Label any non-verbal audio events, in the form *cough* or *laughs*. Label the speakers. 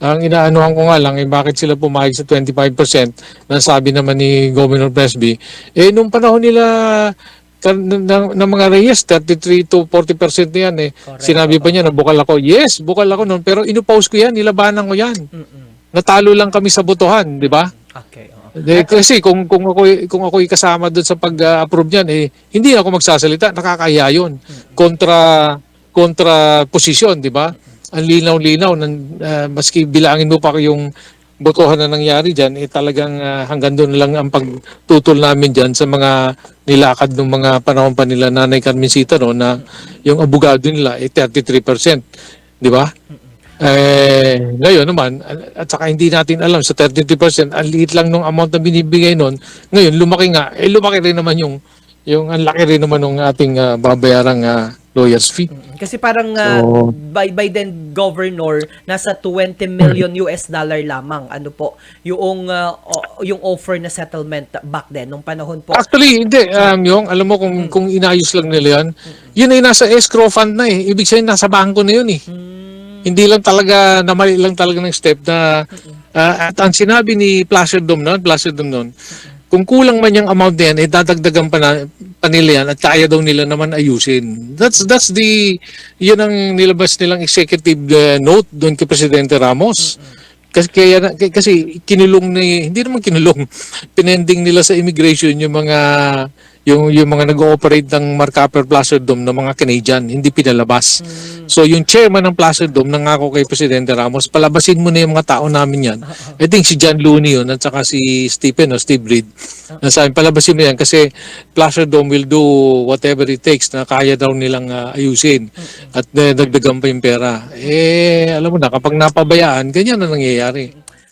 Speaker 1: Ang inaanuhan ko nga lang, eh, bakit sila pumayag sa 25% na sabi naman ni Governor Presby, eh, nung panahon nila ng, ng, ng mga Reyes, 33 to 40% na yan eh.
Speaker 2: Correct.
Speaker 1: Sinabi pa niya na bukal ako. Yes, bukal ako noon. Pero inupouse ko yan, nilabanan ko yan.
Speaker 2: Mm-mm.
Speaker 1: Natalo lang kami sa botohan, di ba?
Speaker 2: Okay. oo.
Speaker 1: Eh, kasi kung kung ako kung ako kasama doon sa pag-approve niyan eh hindi ako magsasalita nakakahiya yun kontra kontra posisyon di ba ang linaw-linaw ng ah, maski bilangin mo pa yung botohan na nangyari diyan eh talagang ah, hanggang doon lang ang pagtutol namin diyan sa mga nilakad ng mga panahon pa nila Nanay Carmencita no na yung abogado nila eh 33% di ba eh, ngayon naman, at saka hindi natin alam sa 33%, ang liit lang nung amount na binibigay noon. Ngayon, lumaki nga. Eh, lumaki rin naman yung, yung ang laki rin naman ng ating ah, babayarang ah, lawyer's fee.
Speaker 2: Mm. Kasi parang ah,
Speaker 1: So-
Speaker 2: by by then governor nasa 20 million US dollar lamang ano po yung o- yung offer na settlement back then nung panahon po.
Speaker 1: Actually, hindi. Um, yung, alam mo, kung, kung inayos lang nila yan, yun ay nasa escrow fund na eh. Ibig sabihin, nasa bangko na yun eh.
Speaker 2: Hmm,
Speaker 1: Hindi lang talaga, namali lang talaga ng step na, ah, at ang sinabi ni Placidum noon, Placidum noon, kung kulang man yung amount yan, eh dadagdagan pa, na, pa nila yan at kaya daw nila naman ayusin. That's that's the, yun ang nilabas nilang executive uh, note doon kay Presidente Ramos. Kasi kaya kasi kinulong ni hindi naman kinulong *laughs* pinending nila sa immigration yung mga yung yung mga nag-ooperate ng Marcaper Plaza Dome ng mga Canadian hindi pinalabas. So yung chairman ng Plaza Dome nangako kay Presidente Ramos palabasin mo na yung mga tao namin yan. I think si John Looney yun at saka si Stephen o Steve Reed. Nasabi palabasin mo yan kasi Plaza Dome will do whatever it takes na kaya daw nilang ah, ayusin at uh, dagdagan pa yung pera. Eh alam mo na kapag napabayaan ganyan na nangyayari.